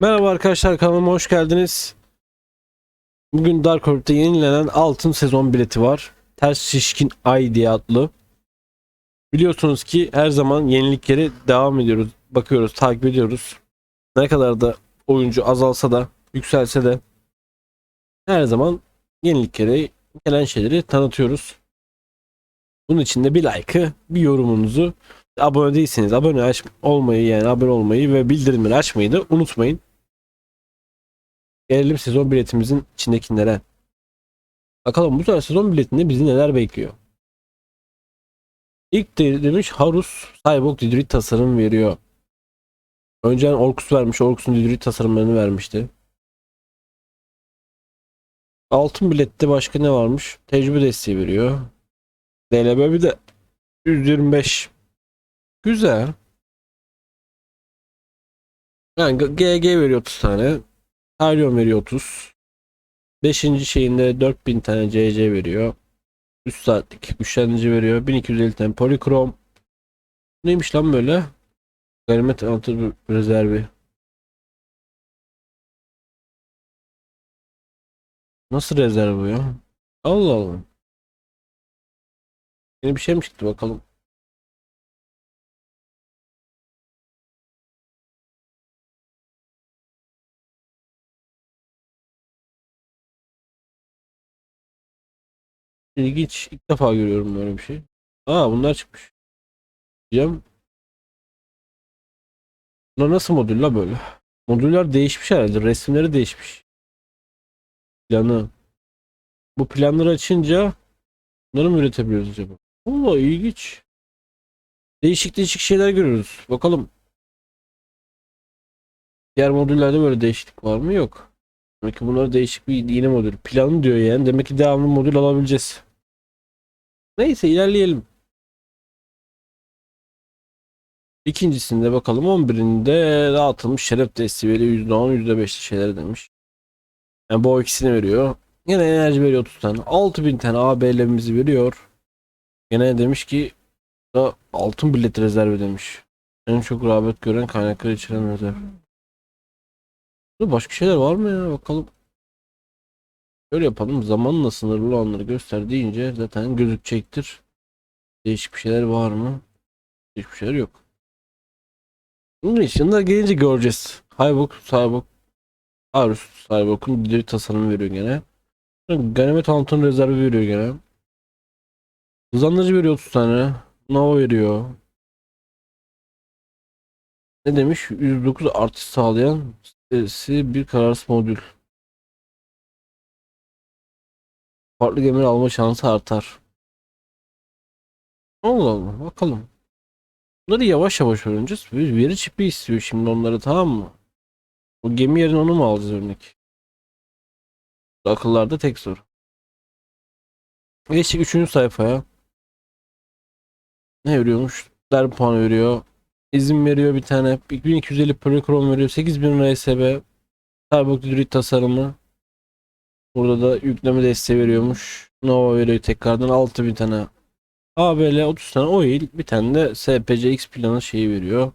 Merhaba arkadaşlar kanalıma hoş geldiniz. Bugün Dark Orb'da yenilenen altın sezon bileti var. Ters Şişkin Ay diye adlı. Biliyorsunuz ki her zaman yenilikleri devam ediyoruz. Bakıyoruz, takip ediyoruz. Ne kadar da oyuncu azalsa da, yükselse de her zaman yenilikleri, gelen şeyleri tanıtıyoruz. Bunun için de bir like'ı, bir yorumunuzu, abone değilseniz abone aç olmayı yani abone olmayı ve bildirimleri açmayı da unutmayın. Gelelim sezon biletimizin içindekilere. Bakalım bu sefer sezon biletinde bizi neler bekliyor. İlk de demiş Harus Cyborg Didrit tasarım veriyor. Önceden Orkus vermiş. Orkus'un Didrit tasarımlarını vermişti. Altın bilette başka ne varmış? Tecrübe desteği veriyor. DLB bir de 125. Güzel. Yani GG veriyor 30 tane. Halion veriyor 30. Beşinci şeyinde 4000 tane CC veriyor. 3 saatlik güçlendirici veriyor. 1250 tane polikrom. Neymiş lan böyle? Ganimet altı rezervi. Nasıl rezerv bu ya? Allah Allah. Yeni bir şey mi çıktı bakalım. İlginç. İlk defa görüyorum böyle bir şey. Aa bunlar çıkmış. Diyeceğim. Bunlar nasıl modül la böyle? Modüller değişmiş herhalde. Resimleri değişmiş. Planı. Bu planları açınca bunları mı üretebiliyoruz acaba? Allah ilginç. Değişik değişik şeyler görüyoruz. Bakalım. Diğer modüllerde böyle değişiklik var mı? Yok. Demek ki bunlar değişik bir yeni modül. Planı diyor yani. Demek ki devamlı modül alabileceğiz. Neyse ilerleyelim. İkincisinde bakalım 11'inde dağıtılmış şeref desteği veriyor %10 %5'li şeyler demiş. Yani bu ikisini veriyor. Yine enerji veriyor 30 tane. 6000 tane AB'lerimizi veriyor. Yine demiş ki da altın bilet rezervi demiş. En çok rağbet gören kaynakları içeren rezerv. Başka şeyler var mı ya bakalım. Şöyle yapalım. Zamanla sınırlı olanları göster deyince zaten gözükecektir. Değişik bir şeyler var mı? Değişik bir şeyler yok. Bunun içinde gelince göreceğiz. Haybok, Cyborg, Arus, Cyborg'un dili tasarımı veriyor gene. Ganimet altın rezervi veriyor gene. Hızlandırıcı veriyor 30 tane. Nova veriyor. Ne demiş? 109 artış sağlayan sitesi bir kararsız modül. Farklı gemiler alma şansı artar. Allah Allah bakalım. Bunları yavaş yavaş öğreneceğiz. Bir veri çipi istiyor şimdi onları tamam mı? O gemi yerine onu mu alacağız örnek? Akıllarda tek soru. Geçtik 3. sayfaya. Ne veriyormuş? Der puan veriyor. İzin veriyor bir tane. 1250 polikrom veriyor. 8000 RSB. Karbokhidrit tasarımı. Burada da yükleme desteği veriyormuş. Nova veriyor tekrardan 6000 tane. ABL 30 tane oil. Bir tane de SPC X planı şeyi veriyor.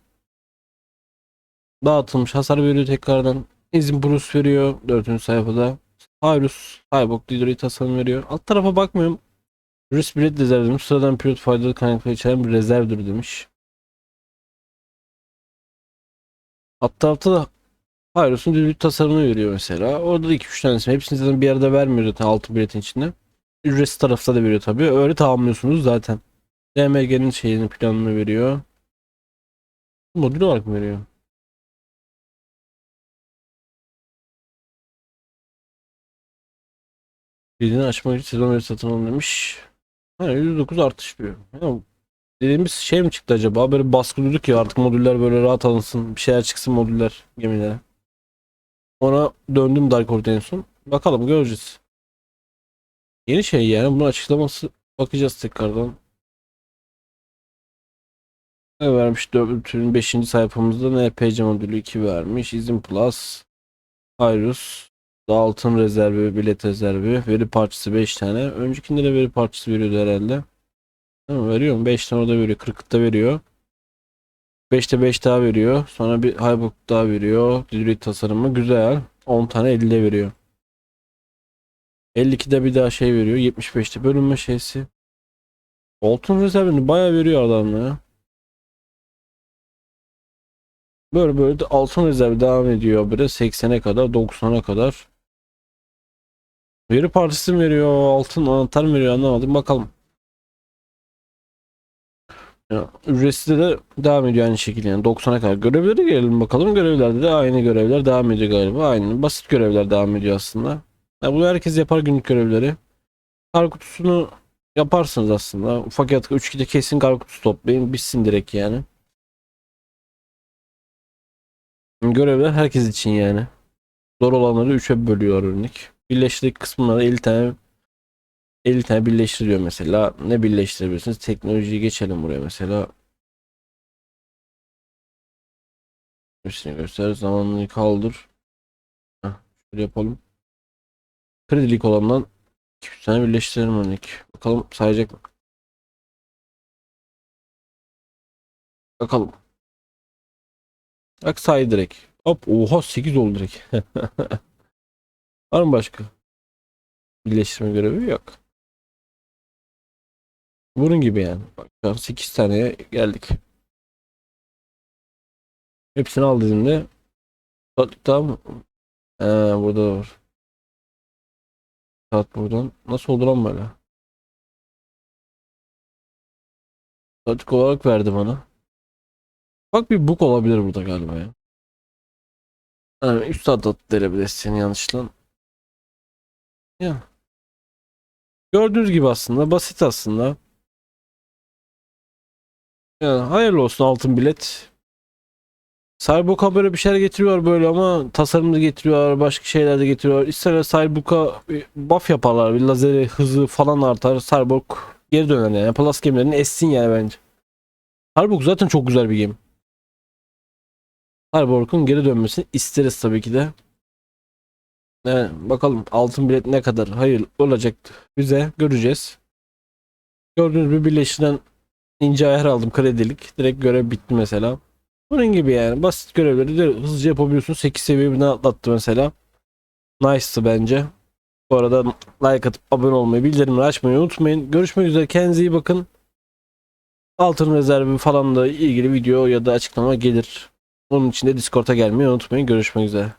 Dağıtılmış hasar veriyor tekrardan. İzin Bruce veriyor 4. sayfada. Cyrus, Cyborg Leader'ı tasarım veriyor. Alt tarafa bakmıyorum. Risk Bilet rezerv demiş. Sıradan pilot faydalı kaynakları içeren bir rezervdir demiş. Alt tarafta da Pyros'un düdük tasarımını veriyor mesela. Orada da 2-3 tanesi. Hepsini zaten bir arada vermiyor zaten altı biletin içinde. Ücretsiz tarafta da veriyor tabii. Öyle tamamlıyorsunuz zaten. DMG'nin şeyini planını veriyor. Modül olarak mı veriyor? Birini açmak için sezon veri satın alın demiş. Ha, %9 artış diyor. Ya, dediğimiz şey mi çıktı acaba? Böyle baskılıyorduk ya artık modüller böyle rahat alınsın. Bir şeyler çıksın modüller gemilere. Ona döndüm Dark Orb'da en son. Bakalım göreceğiz. Yeni şey yani bunun açıklaması bakacağız tekrardan. Ne vermiş? 4'ün 5. sayfamızda NPC modülü 2 vermiş. İzin Plus. Iris. Altın rezervi, bilet rezervi. Veri parçası 5 tane. Öncekinde de veri parçası veriyordu herhalde. Veriyor mu? 5 tane o da veriyor. 40'ta veriyor. 5'te 5 daha veriyor. Sonra bir Highbook daha veriyor. Hibrit tasarımı güzel. 10 tane 50'de veriyor. 52'de bir daha şey veriyor. 75'te bölünme şeysi. Altın rezervini bayağı veriyor adamla ya. Böyle böyle de altın rezervi devam ediyor. Böyle 80'e kadar 90'a kadar. Veri partisi veriyor? Altın anahtar mı veriyor anlamadım. Bakalım. Ya, ücretsiz de devam ediyor aynı şekilde yani 90'a kadar. Görevlere gelelim bakalım. Görevlerde de aynı görevler devam ediyor galiba. Aynı basit görevler devam ediyor aslında. Ya bunu herkes yapar günlük görevleri. Kar kutusunu yaparsınız aslında. Ufak yatık 3 kide kesin kar kutusu toplayın. Bitsin direkt yani. Görevler herkes için yani. Zor olanları 3'e bölüyor örnek. Birleştirdik kısımları 50 tane 50 tane birleştiriyor mesela. Ne birleştirebilirsiniz? Teknolojiyi geçelim buraya mesela. Hepsini göster. Zamanını kaldır. Heh, şöyle yapalım. Kredilik olandan 2 tane birleştirelim örnek. Bakalım sayacak mı? Bakalım. Bak say direkt. Hop oha 8 oldu direkt. Var mı başka? Birleştirme görevi yok. Bunun gibi yani. Bak şu an 8 taneye geldik. Hepsini al dediğimde daha mı? He, burada da var. Saat buradan. Nasıl oldu lan böyle? Saatlik olarak verdi bana. Bak bir bug olabilir burada galiba ya. Yani 3 saat attı denebilirsin yanlışlıkla. Ya. Gördüğünüz gibi aslında basit aslında. Yani hayırlı olsun altın bilet. Cyberbook'a böyle bir şeyler getiriyor böyle ama tasarımda getiriyor, başka şeyler de getiriyor. Cyberbook'a bir buff yaparlar, bir lazeri hızı falan artar. Cyberbook geri döner yani. Plus gemilerini essin yani bence. Cyberbook zaten çok güzel bir game. Cyberbook'un geri dönmesini isteriz tabii ki de. Evet, bakalım altın bilet ne kadar hayır olacak bize göreceğiz. Gördüğünüz bir birleştiren ince ayar aldım kredilik. Direkt görev bitti mesela. Bunun gibi yani basit görevleri de hızlıca yapabiliyorsun. 8 seviye birden atlattı mesela. Nice'tı bence. Bu arada like atıp abone olmayı, bildirimleri açmayı unutmayın. Görüşmek üzere. Kendinize iyi bakın. Altın rezervi falan da ilgili video ya da açıklama gelir. Onun için de Discord'a gelmeyi unutmayın. Görüşmek üzere.